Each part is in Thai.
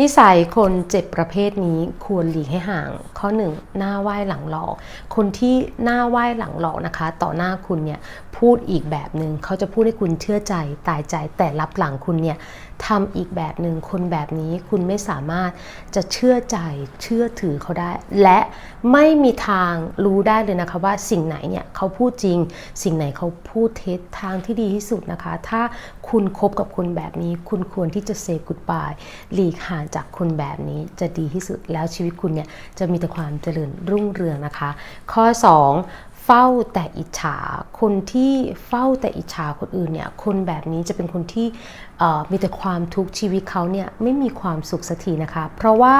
นิสัยคนเจ็บประเภทนี้ควรหลีกให้ห่าง ข้อหนึ่งหน้าไหว้หลังหลอก คนที่หน้าไหว้หลังหลอกนะคะ ต่อหน้าคุณเนี่ยพูดอีกแบบหนึ่งเขาจะพูดให้คุณเชื่อใจตายใจแต่รับหลังคุณเนี่ย ทำอีกแบบหนึ่งคนแบบนี้คุณไม่สามารถจะเชื่อใจเชื่อถือเขาได้ และไม่มีทางรู้ได้เลยนะคะว่าสิ่งไหนเนี่ยเขาพูดจริง สิ่งไหนเขาพูดเท็จทางที่ดีที่สุดนะคะ ถ้าคุณคบกับคนแบบนี้ คุณควรที่จะเซฟกุดบายหลีกห่างจากคนแบบนี้จะดีที่สุดแล้วชีวิตคุณเนี่ยจะมีแต่ความเจริญรุ่งเรืองนะคะ ข้อ 2 เฝ้าแต่อิจฉา คนที่เฝ้าแต่อิจฉาคนอื่นเนี่ย คนแบบนี้จะเป็นคนที่มีแต่ความทุกข์ชีวิตเขาเนี่ยไม่มีความสุขสักทีนะคะ เพราะว่า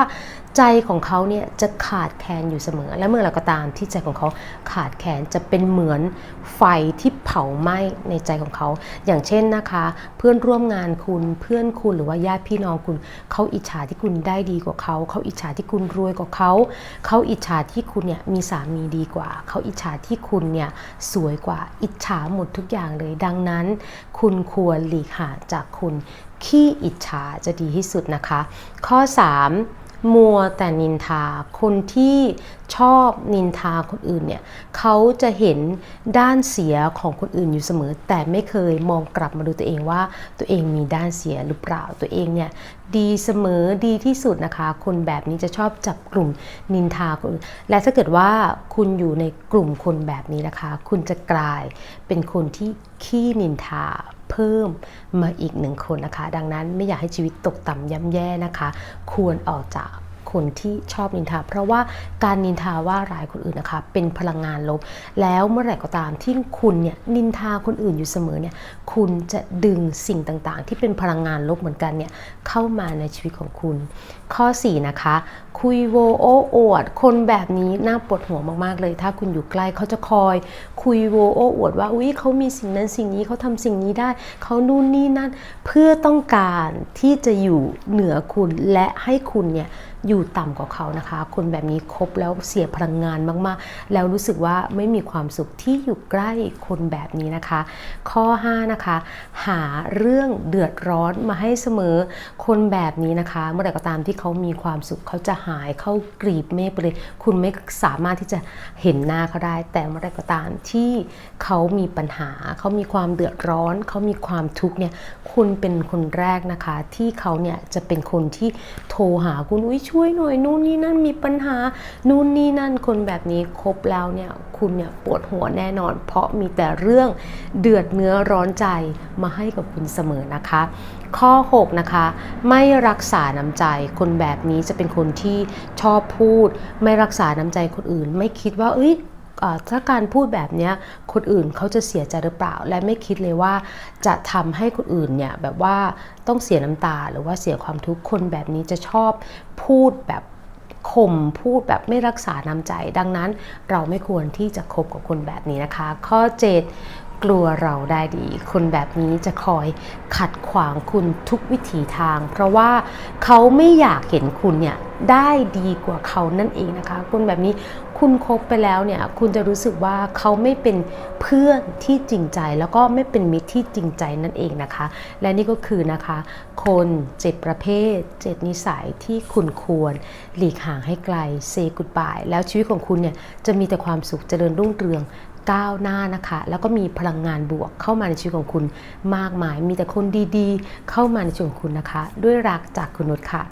ใจของเขาเนี่ยจะขาดแคลนอยู่เสมอ และเมื่อไรก็ตามที่ใจของเขาขาดแคลนจะเป็นเหมือนไฟที่เผาไหม้ในใจของเขา อย่างเช่นนะคะ เพื่อนร่วมงานคุณเพื่อนคุณหรือว่าญาติพี่น้องคุณ เขาอิจฉาที่คุณได้ดีกว่าเขา เขาอิจฉาที่คุณรวยกว่าเขา เขาอิจฉาที่คุณเนี่ยมีสามีดีกว่า เขาอิจฉาที่คุณเนี่ยสวยกว่าอิจฉาหมดทุกอย่างเลย ดังนั้น คุณควรหลีกห่างจากคุณขี้อิจฉาจะดีที่สุดนะคะ ข้อ 3 มัวแต่นินทา คนที่ชอบนินทาคนอื่นเนี่ยเขาจะเห็นด้านเสียของคนอื่นอยู่เสมอ แต่ไม่เคยมองกลับมาดูตัวเองว่าตัวเองมีด้านเสียหรือเปล่าตัวเองเนี่ยดีเสมอดีที่สุดนะคะ คนแบบนี้จะชอบจับกลุ่มนินทาคนอื่นและถ้าเกิดว่าคุณอยู่ในกลุ่มคนแบบนี้นะคะ คุณจะกลายเป็นคนที่ขี้นินทา พิ่มมาอีกหนึ่งคนนะคะ ดังนั้นไม่อยากให้ชีวิตตกต่ำย่ำแย่นะคะ ควรออกจาก คนที่ชอบนินทา เพราะว่าการนินทาว่าร้ายคนอื่นนะคะ เป็นพลังงานลบ แล้วเมื่อไหร่ก็ตามที่คุณเนี่ยนินทาคนอื่นอยู่เสมอเนี่ยคุณจะดึงสิ่งต่างๆ ที่เป็นพลังงานลบเหมือนกันเนี่ยเข้ามาในชีวิตของคุณ ข้อ 4 นะคะ คุยโวโอ้อวด คนแบบนี้น่าปวดหัวมากๆเลย ถ้าคุณอยู่ใกล้เขาจะคอย คุยโวโอ้อวดว่าอุ้ยเขามีสิ่งนั้นสิ่งนี้เขาทำสิ่งนี้ได้เขานู่นนี่นั่นเพื่อต้องการที่จะอยู่เหนือคุณและให้คุณเนี่ยอยู่ต่ำกว่าเขานะคะ คนแบบนี้คบแล้วเสียพลังงานมากๆ แล้วรู้สึกว่าไม่มีความสุขที่อยู่ใกล้คนแบบนี้นะคะ ข้อ 5 นะคะ หาเรื่องเดือดร้อนมาให้เสมอคนแบบนี้นะคะ เมื่อไหร่ก็ตามที่เขามีความสุขเขาจะหายเข้ากรีบเมฆไปเลย คุณไม่สามารถที่จะเห็นหน้าเขาได้ แต่เมื่อไหร่ก็ตามที่เขามีปัญหา เขามีความเดือดร้อน เขามีความทุกข์เนี่ยคุณเป็นคนแรกนะคะ ที่เขาเนี่ยจะเป็นคนที่โทรหาคุณอุ้ยช่วยหน่อยนู่นนี่นั่นมีปัญหานู่นนี่นั่นคนแบบนี้คบแล้วเนี่ยคุณเนี่ยปวดหัวแน่นอน เพราะมีแต่เรื่องเดือดเนื้อร้อนใจมาให้กับคุณเสมอนะคะ ข้อ 6 นะคะ ไม่รักษาน้ำใจ คนแบบนี้จะเป็นคนที่ชอบพูด ไม่รักษาน้ำใจคนอื่น ไม่คิดว่าเอ้ยอ่า ถ้าการพูดแบบนี้คนอื่นเขาจะเสียใจหรือเปล่า และไม่คิดเลยว่าจะทำให้คนอื่นเนี่ยแบบว่าต้องเสียน้ำตาหรือว่าเสียความทุกข์คนแบบนี้จะชอบพูดแบบข่มพูดแบบไม่รักษาน้ำใจ ดังนั้นเราไม่ควรที่จะคบกับคนแบบนี้นะคะ ข้อ 7 กลัวเราได้ดี คนแบบนี้จะคอยขัดขวางคุณทุกวิถีทาง เพราะว่าเขาไม่อยากเห็นคุณเนี่ย ได้ดีกว่าเขานั่นเองนะคะคนแบบนี้คุณคบไปแล้วเนี่ย คุณจะรู้สึกว่าเขาไม่เป็นเพื่อนที่จริงใจ แล้วก็ไม่เป็นมิตรที่จริงใจนั่นเองนะคะ และนี่ก็คือนะคะ คนเจ็ดประเภทเจ็ดนิสัยที่คุณควร หลีกห่างให้ไกลเซกุดบายแล้วชีวิตของคุณเนี่ยจะมีแต่ความสุขเจริญรุ่งเรืองก้าวหน้านะคะ แล้วก็มีพลังงานบวกเข้ามาในชีวิตของคุณมากมาย มีแต่คนดีๆ เข้ามาในชีวิตของคุณนะคะ ด้วยรักจากคุณนุชค่ะ